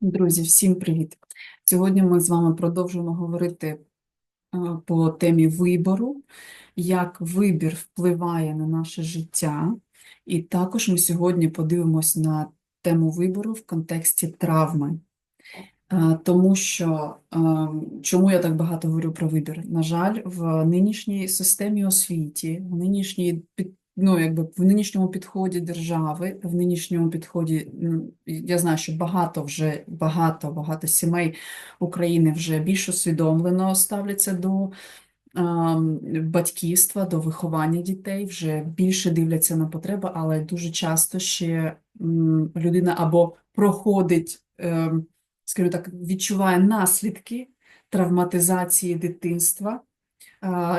Друзі, всім привіт! Сьогодні ми з вами продовжуємо говорити е, по темі вибору, як вибір впливає на наше життя. І також ми сьогодні подивимось на тему вибору в контексті травми. Е, Тому що е, чому я так багато говорю про вибір? На жаль, в нинішній системі освіті, в нинішній ну, якби в нинішньому підході держави, в нинішньому підході, я знаю, що багато вже багато, багато сімей України вже більш усвідомлено ставляться до батьківства, до виховання дітей, вже більше дивляться на потреби, але дуже часто ще людина або проходить, ем, скажімо так, відчуває наслідки травматизації дитинства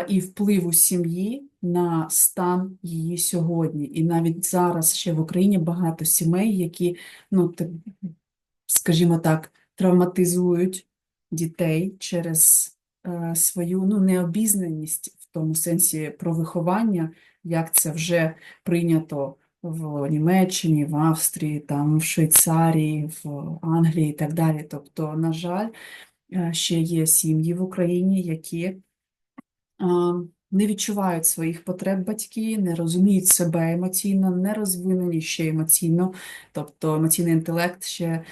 і впливу сім'ї на стан її сьогодні. І навіть зараз ще в Україні багато сімей, які, ну, скажімо так, травматизують дітей через е, свою ну, необізнаність в тому сенсі про виховання, як це вже прийнято в Німеччині, в Австрії, там, в Швейцарії, в Англії і так далі. Тобто, на жаль, е, ще є сім'ї в Україні, які не відчувають своїх потреб батьки, не розуміють себе емоційно, не розвинені ще емоційно, тобто емоційний інтелект ще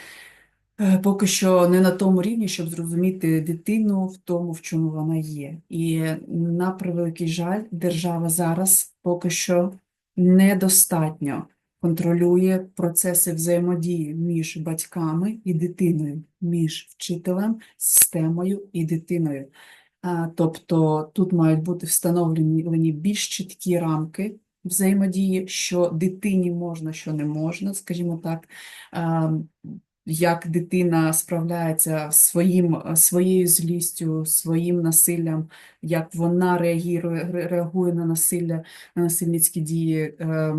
е, поки що не на тому рівні, щоб зрозуміти дитину в тому, в чому вона є. І на превеликий жаль, держава зараз поки що недостатньо контролює процеси взаємодії між батьками і дитиною, між вчителем, системою і дитиною. А, Тобто тут мають бути встановлені більш чіткі рамки взаємодії, що дитині можна, що не можна, скажімо так, як дитина справляється своїм, своєю злістю, своїм насиллям, як вона реагує, реагує на насилля, на насильницькі дії е,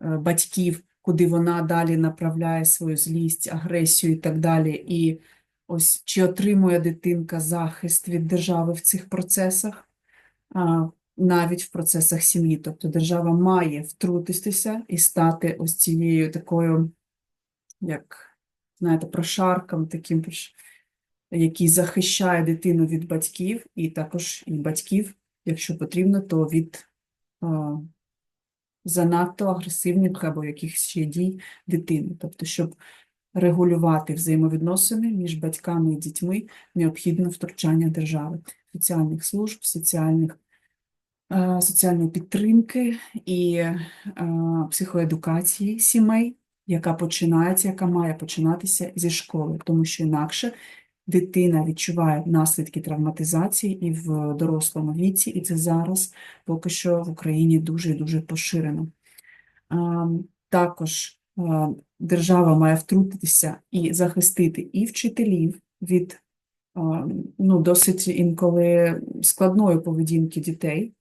батьків, куди вона далі направляє свою злість, агресію і так далі. І ось чи отримує дитинка захист від держави в цих процесах, навіть в процесах сім'ї. Тобто держава має втрутитися і стати ось цією такою, як знаєте, прошарком таким, який захищає дитину від батьків, і також і батьків, якщо потрібно, то від а, занадто агресивних або якихось ще дій дитини. Тобто, щоб регулювати взаємовідносини між батьками і дітьми, необхідно втручання держави, соціальних служб, соціальних, е, соціальної підтримки і е, психоедукації сімей, яка починається, яка має починатися зі школи, тому що інакше дитина відчуває наслідки травматизації і в дорослому віці, і це зараз поки що в Україні дуже дуже поширено. А, Також держава має втрутитися і захистити і вчителів від ну, досить інколи складної поведінки дітей.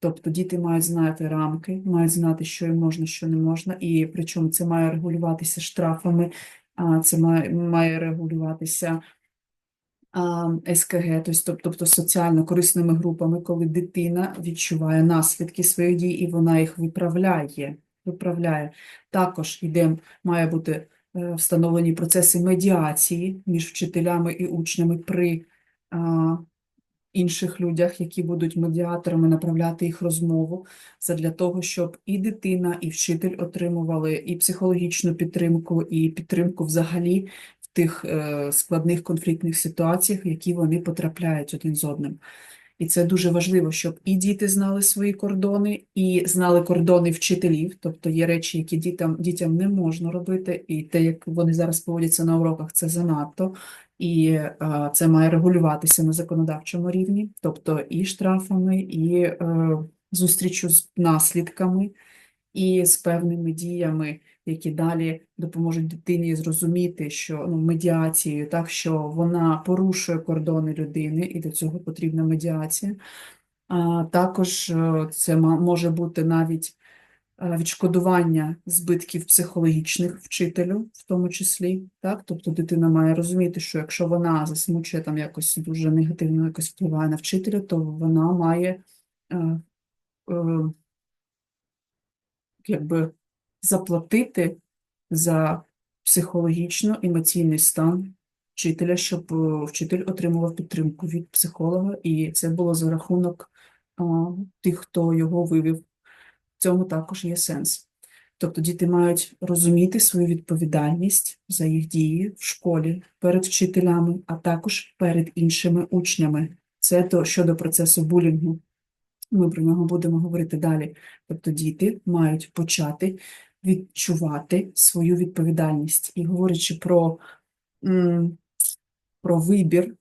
Тобто діти мають знати рамки, мають знати, що їм можна, що не можна, і причому це має регулюватися штрафами, це має, має регулюватися СКГ, тобто соціально корисними групами, коли дитина відчуває наслідки своїх дій і вона їх виправляє. Виправляє. Також іде, має бути е, встановлені процеси медіації між вчителями і учнями при а, інших людях, які будуть медіаторами направляти їх розмову, задля того, щоб і дитина, і вчитель отримували і психологічну підтримку, і підтримку взагалі в тих е, складних конфліктних ситуаціях, в які вони потрапляють один з одним. І це дуже важливо, щоб і діти знали свої кордони, і знали кордони вчителів. Тобто є речі, які дітям, дітям не можна робити, і те, як вони зараз поводяться на уроках, це занадто. І е, це має регулюватися на законодавчому рівні, тобто і штрафами, і е, зустрічю з наслідками, і з певними діями, які далі допоможуть дитині зрозуміти, що ну, медіацією, так що вона порушує кордони людини, і до цього потрібна медіація. А також е, це може бути навіть е, відшкодування збитків психологічних вчителю, в тому числі, так? Тобто дитина має розуміти, що якщо вона засмучує там якось дуже негативно якось впливає на вчителя, то вона має е, якби заплатити за психологічно-емоційний стан вчителя, щоб е, вчитель отримував підтримку від психолога, і це було за рахунок тих, хто його вивів. В цьому також є сенс. Тобто діти мають розуміти свою відповідальність за їх дії в школі перед вчителями, а також перед іншими учнями. Це то щодо процесу булінгу. Ми про нього будемо говорити далі. Тобто діти мають почати відчувати свою відповідальність. І говорячи про, про вибір,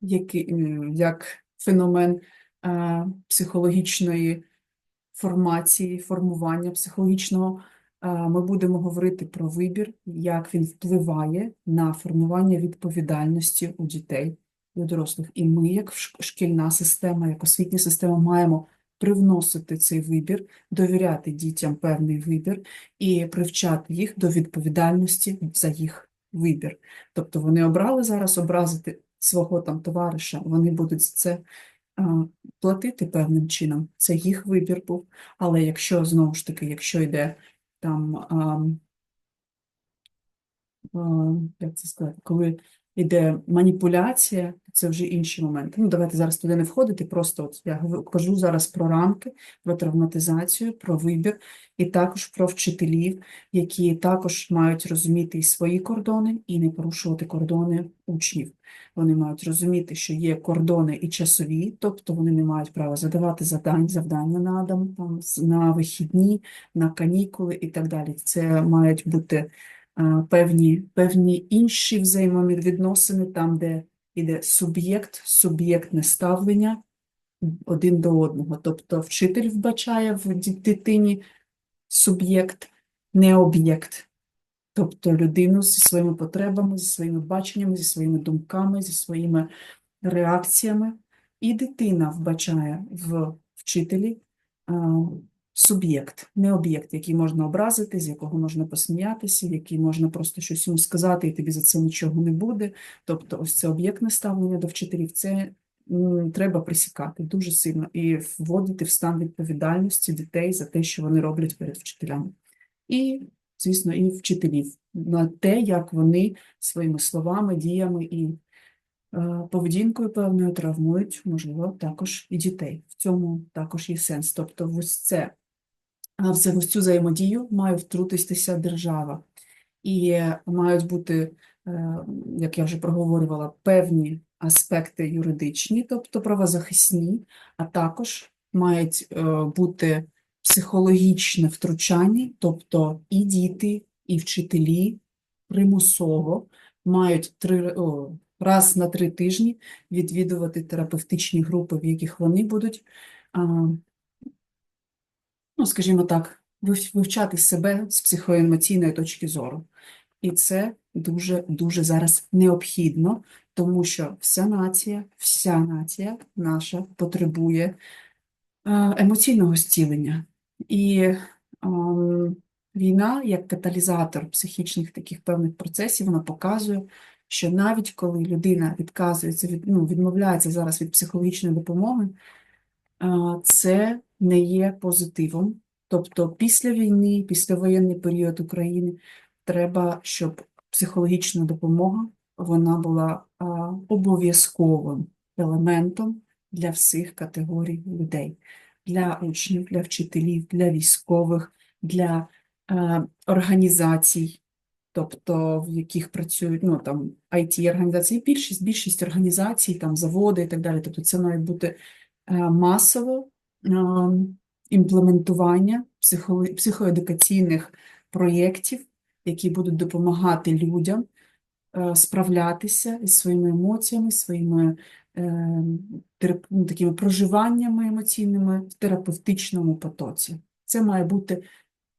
який, як феномен е, психологічної формації, формування психологічного, е, ми будемо говорити про вибір, як він впливає на формування відповідальності у дітей і дорослих. І ми, як шкільна система, як освітня система, маємо привносити цей вибір, довіряти дітям певний вибір і привчати їх до відповідальності за їх вибір. Тобто вони обрали зараз образити свого там товариша, вони будуть за це платити певним чином. Це їх вибір був. Але якщо знову ж таки, якщо йде там, як це сказати, коли йде маніпуляція, це вже інші моменти. Ну, давайте зараз туди не входити, просто от я кажу зараз про рамки, про травматизацію, про вибір, і також про вчителів, які також мають розуміти і свої кордони, і не порушувати кордони учнів. Вони мають розуміти, що є кордони і часові, тобто вони не мають права задавати завдань, завдання на дом, там, на вихідні, на канікули і так далі. Це мають бути певні, певні інші взаємовідносини, там, де йде суб'єкт, суб'єктне ставлення один до одного. Тобто вчитель вбачає в дитині суб'єкт, не об'єкт. Тобто людину зі своїми потребами, зі своїми баченнями, зі своїми думками, зі своїми реакціями. І дитина вбачає в вчителі суб'єкт, не об'єкт, який можна образити, з якого можна посміятися, який можна просто щось йому сказати, і тобі за це нічого не буде. Тобто, ось це об'єктне ставлення до вчителів, це треба присікати дуже сильно і вводити в стан відповідальності дітей за те, що вони роблять перед вчителями. І, звісно, і вчителів на те, як вони своїми словами, діями і е, поведінкою певною травмують, можливо, також і дітей. В цьому також є сенс. Тобто, ось це в цю- взаємодію має втрутитися держава. І мають бути, е, як я вже проговорювала, певні аспекти юридичні, тобто правозахисні, а також мають е, бути психологічне втручання, тобто і діти, і вчителі примусово мають три, о, раз на три тижні відвідувати терапевтичні групи, в яких вони будуть ну, скажімо так, вивчати себе з психоемоційної точки зору. І це дуже дуже зараз необхідно, тому що вся нація, вся нація наша потребує е, емоційного зцілення. І ем, війна, як каталізатор психічних таких певних процесів, вона показує, що навіть коли людина відказується від, ну, відмовляється зараз від психологічної допомоги, це не є позитивом. Тобто після війни, післявоєнний період України треба, щоб психологічна допомога вона була обов'язковим елементом для всіх категорій людей, для учнів, для вчителів, для військових, для е, організацій, тобто в яких працюють ну, там, IT-організації, більшість, більшість організацій, там, заводи і так далі. Тобто це має бути масово е, імплементування психоедукаційних проєктів, які будуть допомагати людям е, справлятися із своїми емоціями, своїми е, ну, такими проживаннями емоційними в терапевтичному потоці. Це має бути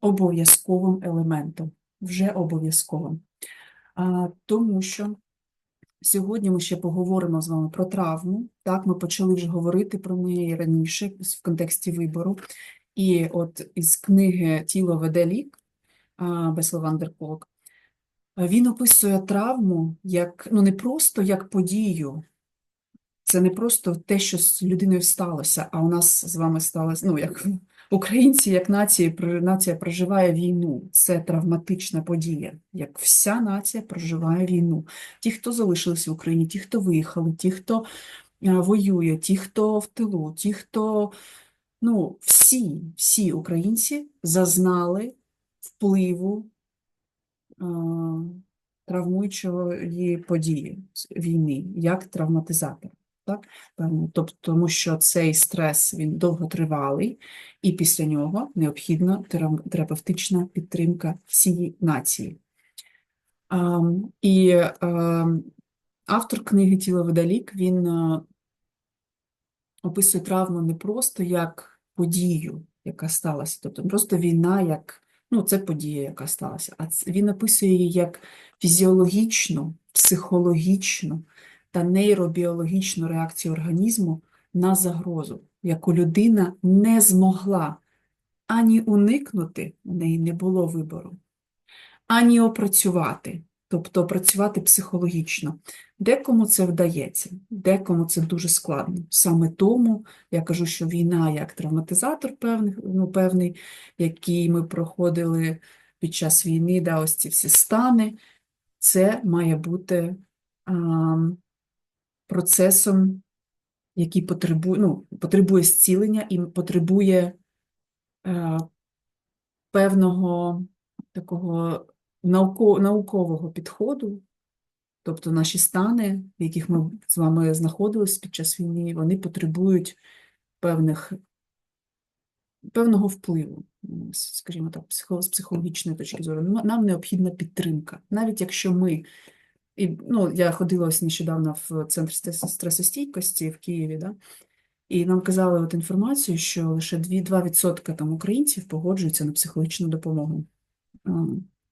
обов'язковим елементом, вже обов'язковим. Тому що Сьогодні ми ще поговоримо з вами про травму. Так, ми почали вже говорити про неї раніше в контексті вибору. І от із книги Тіло веде лік а, Бесла він описує травму як ну не просто як подію. Це не просто те, що з людиною сталося, а у нас з вами сталося, ну як Українці, як нації, нація проживає війну. Це травматична подія. Як вся нація проживає війну. Ті, хто залишилися в Україні, ті, хто виїхали, ті, хто е, воює, ті, хто в тилу, ті, хто ну, всі, всі українці зазнали впливу е, травмуючої події війни, як травматизатор. Так? Тобто, тому що цей стрес він довготривалий, і після нього необхідна терапевтична підтримка всієї нації. Ам, І ем, автор книги Тіло Водолік він е, описує травму не просто як подію, яка сталася, тобто просто війна, як ну, це подія, яка сталася, а він описує її як фізіологічну, психологічну та нейробіологічну реакцію організму на загрозу, яку людина не змогла ані уникнути, у неї не було вибору, ані опрацювати, тобто опрацювати психологічно. Декому це вдається, декому це дуже складно. Саме тому я кажу, що війна як травматизатор певний, ну, певний, який ми проходили під час війни, да, ось ці всі стани, це має бути процесом, який потребує, ну, потребує зцілення і потребує е, певного такого науко- наукового підходу. Тобто наші стани, в яких ми з вами знаходились під час війни, вони потребують певних, певного впливу, скажімо так, з психологічної точки зору. Нам необхідна підтримка. Навіть якщо ми, і, ну, я ходила ось нещодавно в центр стресостійкості в Києві, да? і нам казали от інформацію, що лише 2% там українців погоджуються на психологічну допомогу.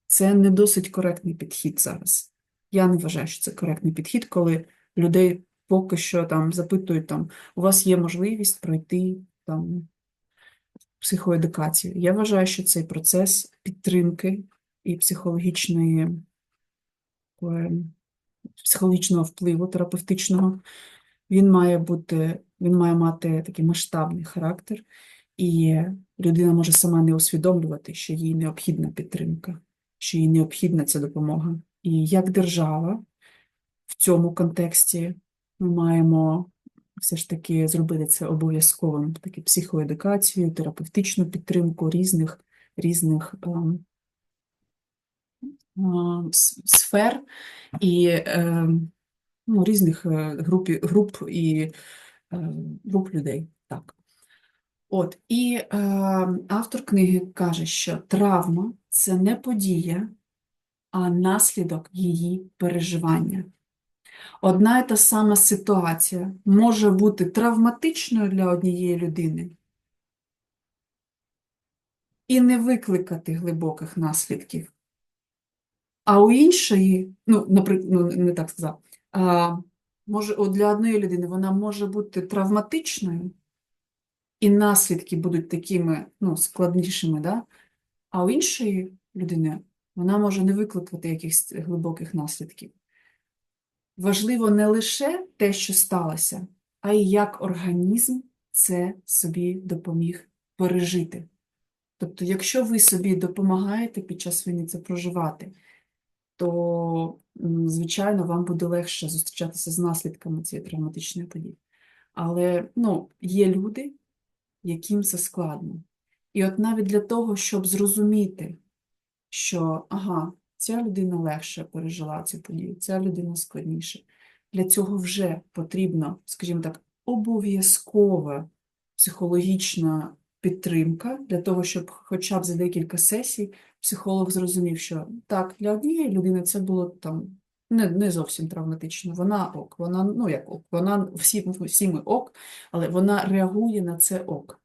Це не досить коректний підхід зараз. Я не вважаю, що це коректний підхід, коли людей поки що там запитують, там, у вас є можливість пройти там психоедукацію. Я вважаю, що цей процес підтримки і психологічної, е, психологічного впливу терапевтичного, він має бути, він має мати такий масштабний характер, і людина може сама не усвідомлювати, що їй необхідна підтримка, що їй необхідна ця допомога. І як держава в цьому контексті ми маємо все ж таки зробити це обов'язковим, таку психоедукацію, терапевтичну підтримку різних, різних ем, сфер і ем, ну, різних е, груп, груп і е, груп людей. Так. От, і е, автор книги каже, що травма це не подія, а наслідок її переживання. Одна і та сама ситуація може бути травматичною для однієї людини і не викликати глибоких наслідків. А у іншої, ну, наприклад, ну, не так сказав, а, може, от для однієї людини вона може бути травматичною, і наслідки будуть такими ну, складнішими, да? а у іншої людини вона може не викликати якихось глибоких наслідків. Важливо не лише те, що сталося, а й як організм це собі допоміг пережити. Тобто, якщо ви собі допомагаєте під час війни це проживати, то, звичайно, вам буде легше зустрічатися з наслідками цієї травматичної події. Але ну, є люди, яким це складно. І от навіть для того, щоб зрозуміти, що ага, ця людина легше пережила цю подію, ця людина складніше. Для цього вже потрібно, скажімо так, обов'язкова психологічна підтримка для того, щоб хоча б за декілька сесій психолог зрозумів, що так, для однієї людини це було там не, не зовсім травматично. Вона ок, вона, ну як ок, вона всі, всі ми ок, але вона реагує на це ок.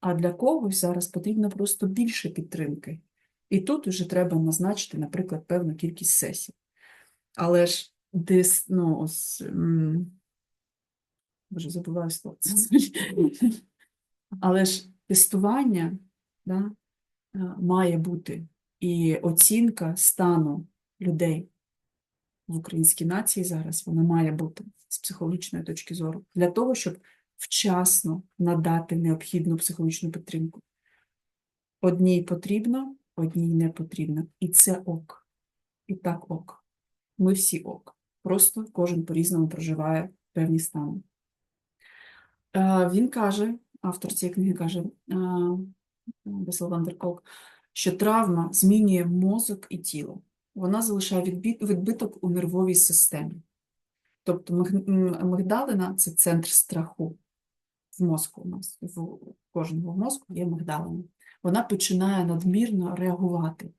А для когось зараз потрібно просто більше підтримки. І тут вже треба назначити, наприклад, певну кількість сесій. Але ж десь, ну, ось, м, вже забуваю слово. Але ж тестування да, е, має бути і оцінка стану людей в українській нації зараз, вона має бути з психологічної точки зору, для того, щоб вчасно надати необхідну психологічну підтримку. Одній потрібно, одній не потрібно. І це ок. І так ок. Ми всі ок. Просто кожен по-різному проживає певні стани. Е, Він каже, автор цієї книги каже, е, Бесел Вандерколк, що травма змінює мозок і тіло. Вона залишає відбиток у нервовій системі. Тобто миг- мигдалина – це центр страху в мозку у нас, в кожного мозку є мигдалина. Вона починає надмірно реагувати,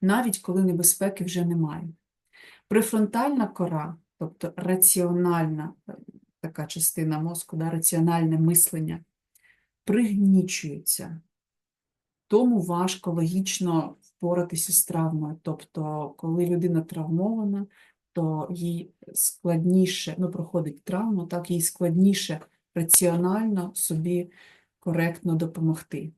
навіть коли небезпеки вже немає. Префронтальна кора, тобто раціональна е, така частина мозку, да, раціональне мислення, пригнічується. Тому важко логічно впоратися з травмою. Тобто, коли людина травмована, то їй складніше, ну, проходить травму, так їй складніше раціонально собі коректно допомогти.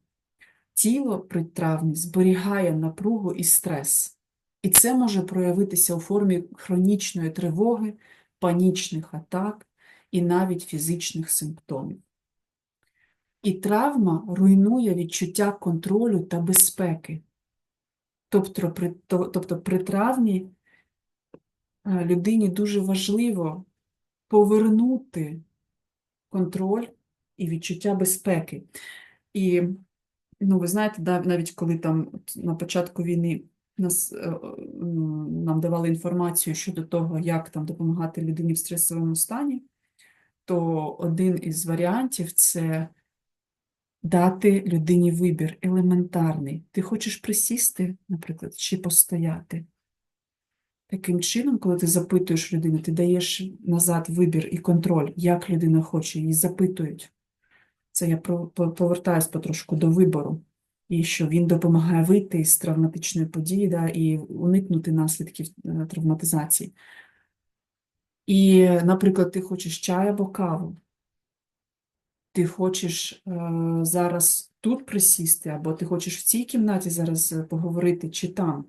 Тіло при травмі зберігає напругу і стрес, і це може проявитися у формі хронічної тривоги, панічних атак і навіть фізичних симптомів. І травма руйнує відчуття контролю та безпеки. Тобто при, то- тобто при травмі е, людині дуже важливо повернути контроль і відчуття безпеки. І, ну, ви знаєте, навіть коли там на початку війни нас, е, м, нам давали інформацію щодо того, як там допомагати людині в стресовому стані, то один із варіантів це дати людині вибір елементарний. Ти хочеш присісти, наприклад, чи постояти? Таким чином, коли ти запитуєш людину, ти даєш назад вибір і контроль, як людина хоче, її запитують. Це я повертаюсь потрошку до вибору, і що він допомагає вийти з травматичної події да, і уникнути наслідків е, травматизації. І, наприклад, ти хочеш чай або каву. Ти хочеш е, зараз тут присісти, або ти хочеш в цій кімнаті зараз е, поговорити, чи там.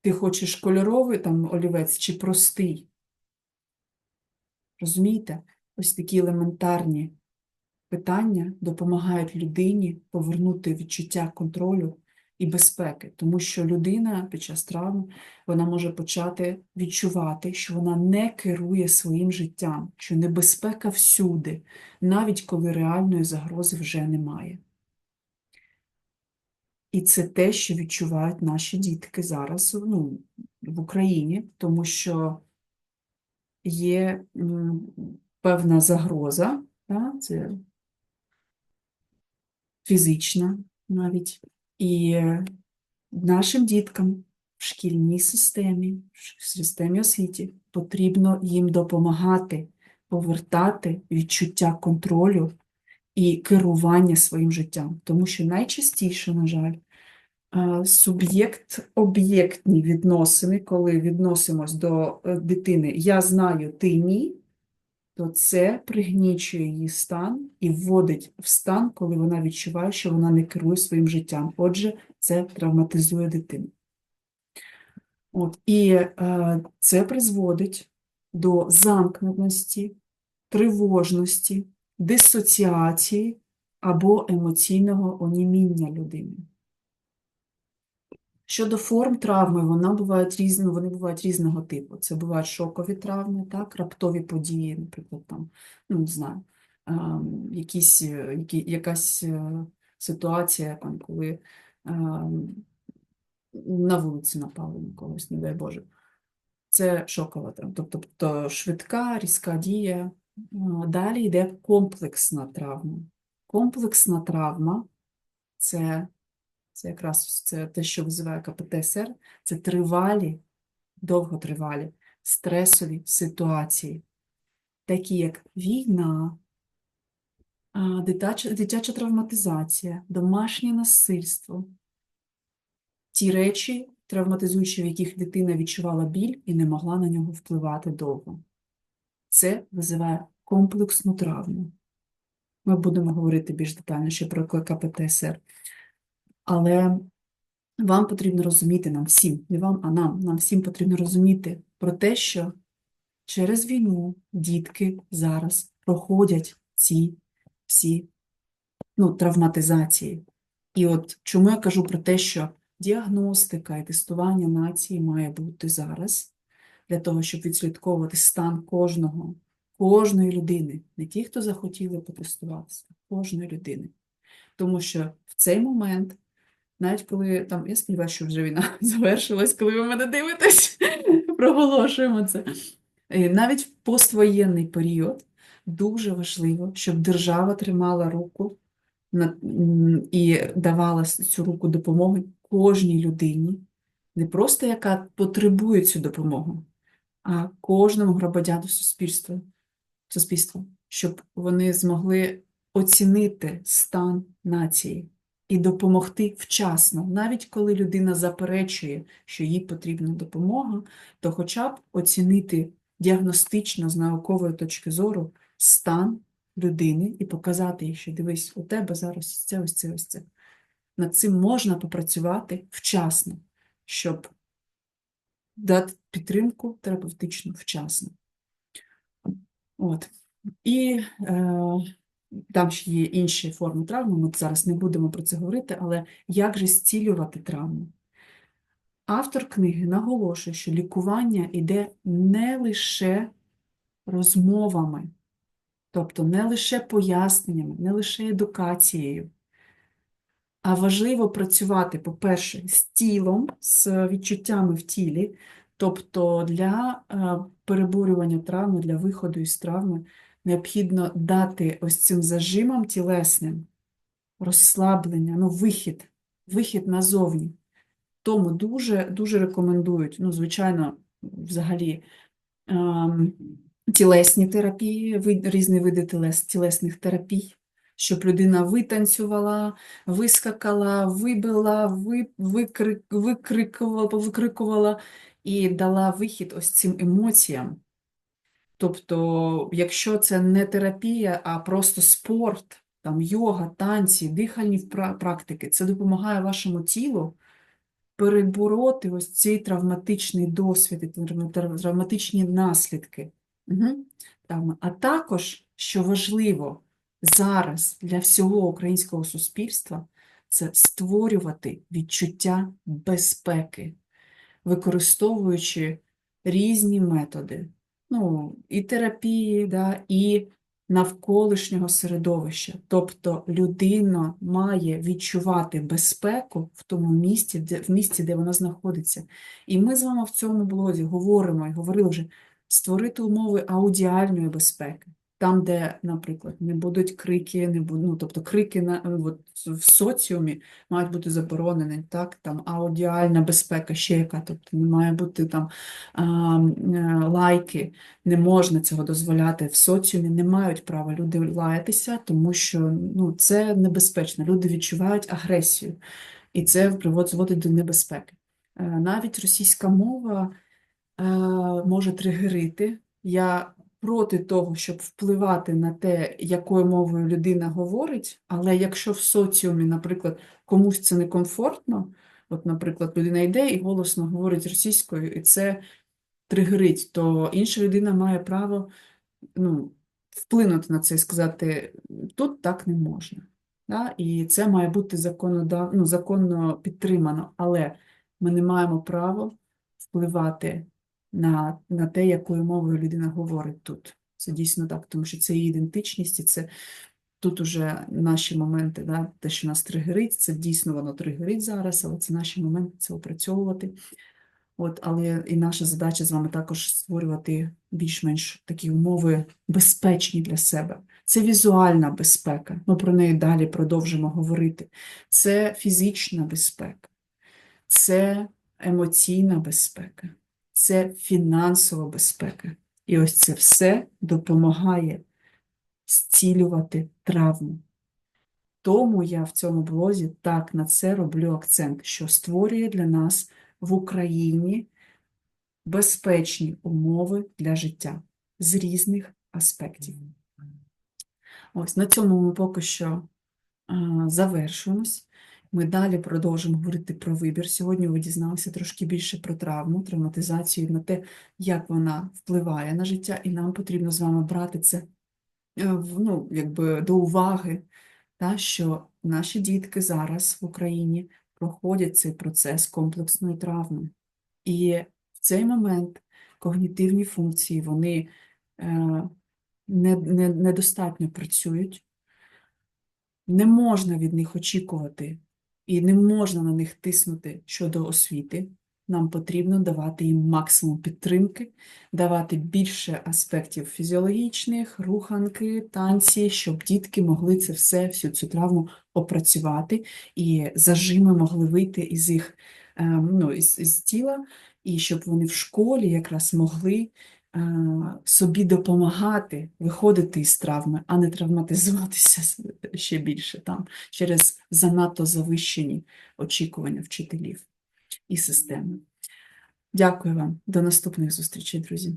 Ти хочеш кольоровий там олівець чи простий? Розумієте? Ось такі елементарні питання допомагають людині повернути відчуття контролю і безпеки, тому що людина під час травм вона може почати відчувати, що вона не керує своїм життям, що небезпека всюди, навіть коли реальної загрози вже немає. І це те, що відчувають наші дітки зараз ну, в Україні, тому що є певна загроза, та, це фізична навіть, і нашим діткам в шкільній системі, в системі освіті потрібно їм допомагати повертати відчуття контролю і керування своїм життям. Тому що найчастіше, на жаль, е, суб'єкт-об'єктні відносини, коли відносимось до е, дитини я знаю, ти ні, то це пригнічує її стан і вводить в стан, коли вона відчуває, що вона не керує своїм життям. Отже, це травматизує дитину. От, і е, це призводить до замкненості, тривожності, дисоціації або емоційного оніміння людини. Щодо форм травми, вона бувають різні, вони бувають різного типу. Це бувають шокові травми, так, раптові події, наприклад, там, ну, не знаю, ем, якісь, е, які, якась е, ситуація, там, коли ем, на вулиці напали на когось, не дай Боже. Це шокова травма, тобто, тобто швидка, різка дія. Е, Далі йде комплексна травма. Комплексна травма це, це якраз це те, що визиває КПТСР, це тривалі, довготривалі стресові ситуації, такі як війна, дитяча, дитяча травматизація, домашнє насильство, ті речі, травматизуючі, в яких дитина відчувала біль і не могла на нього впливати довго. Це визиває комплексну травму. Ми будемо говорити більш детальніше про КПТСР. Але вам потрібно розуміти нам всім, не вам, а нам, нам всім потрібно розуміти про те, що через війну дітки зараз проходять ці всі ну, травматизації. І от чому я кажу про те, що діагностика і тестування нації має бути зараз, для того, щоб відслідковувати стан кожного, кожної людини, не ті, хто захотіли потестуватися, а кожної людини. Тому що в цей момент, навіть коли там, я сподіваюся, що вже війна завершилась, коли ви мене дивитесь, проголошуємо це. І навіть в поствоєнний період дуже важливо, щоб держава тримала руку і давала цю руку допомоги кожній людині, не просто яка потребує цю допомогу, а кожному громадяну суспільства, суспільства, щоб вони змогли оцінити стан нації і допомогти вчасно, навіть коли людина заперечує, що їй потрібна допомога, то хоча б оцінити діагностично з наукової точки зору стан людини і показати їй, що дивись, у тебе зараз це, ось це, ось це. Над цим можна попрацювати вчасно, щоб дати підтримку терапевтичну вчасно. От. І е, там ще є інші форми травми, ми зараз не будемо про це говорити, але як же зцілювати травму? Автор книги наголошує, що лікування йде не лише розмовами, тобто не лише поясненнями, не лише едукацією, а важливо працювати, по-перше, з тілом, з відчуттями в тілі, тобто для е, переборювання травми, для виходу із травми необхідно дати ось цим зажимам тілесним розслаблення, ну, вихід, вихід назовні. Тому дуже, дуже рекомендують, ну, звичайно, взагалі, ем, тілесні терапії, різні види тілес, тілесних терапій, щоб людина витанцювала, вискакала, вибила, ви, викрик, викрикувала, викрикувала і дала вихід ось цим емоціям. Тобто, якщо це не терапія, а просто спорт, там йога, танці, дихальні практики, це допомагає вашому тілу перебороти ось цей травматичний досвід, травматичні наслідки. Угу. А також, що важливо зараз для всього українського суспільства, це створювати відчуття безпеки, використовуючи різні методи, ну, і терапії, да, і навколишнього середовища. Тобто людина має відчувати безпеку в тому місці, де, в місці, де вона знаходиться. І ми з вами в цьому блозі говоримо і говорили вже створити умови аудіальної безпеки. Там, де, наприклад, не будуть крики, не будуть, ну, тобто крики на, от, в соціумі мають бути заборонені, так, там аудіальна безпека ще яка, тобто не має бути там а, е, лайки, не можна цього дозволяти в соціумі, не мають права люди лаятися, тому що ну, це небезпечно, люди відчувають агресію, і це приводить до небезпеки. Е, Навіть російська мова е, може тригерити. Я проти того, щоб впливати на те, якою мовою людина говорить, але якщо в соціумі, наприклад, комусь це некомфортно, от, наприклад, людина йде і голосно говорить російською, і це тригерить, то інша людина має право ну, вплинути на це і сказати, тут так не можна. Да? І це має бути законодав... ну, законно підтримано, але ми не маємо права впливати на, на те, якою мовою людина говорить тут. Це дійсно так, тому що це її ідентичність, і це тут уже наші моменти, да, те, що нас тригерить, це дійсно воно тригерить зараз, але це наші моменти це опрацьовувати. От, але і наша задача з вами також створювати більш-менш такі умови безпечні для себе. Це візуальна безпека, ми про неї далі продовжимо говорити. Це фізична безпека, це емоційна безпека, це фінансова безпека. І ось це все допомагає зцілювати травму. Тому я в цьому блозі так на це роблю акцент, що створює для нас в Україні безпечні умови для життя з різних аспектів. Ось на цьому ми поки що завершуємось. Ми далі продовжимо говорити про вибір. Сьогодні ви дізналися трошки більше про травму, травматизацію, на те, як вона впливає на життя, і нам потрібно з вами брати це е, ну, якби до уваги та, що наші дітки зараз в Україні проходять цей процес комплексної травми. І в цей момент когнітивні функції вони е, не, не, недостатньо працюють, не можна від них очікувати і не можна на них тиснути щодо освіти. Нам потрібно давати їм максимум підтримки, давати більше аспектів фізіологічних, руханки, танці, щоб дітки могли це все, всю цю травму опрацювати, і зажими могли вийти із їх е, ну, із, із тіла, і щоб вони в школі якраз могли собі допомагати виходити із травми, а не травматизуватися ще більше там через занадто завищені очікування вчителів і системи. Дякую вам. До наступних зустрічей, друзі.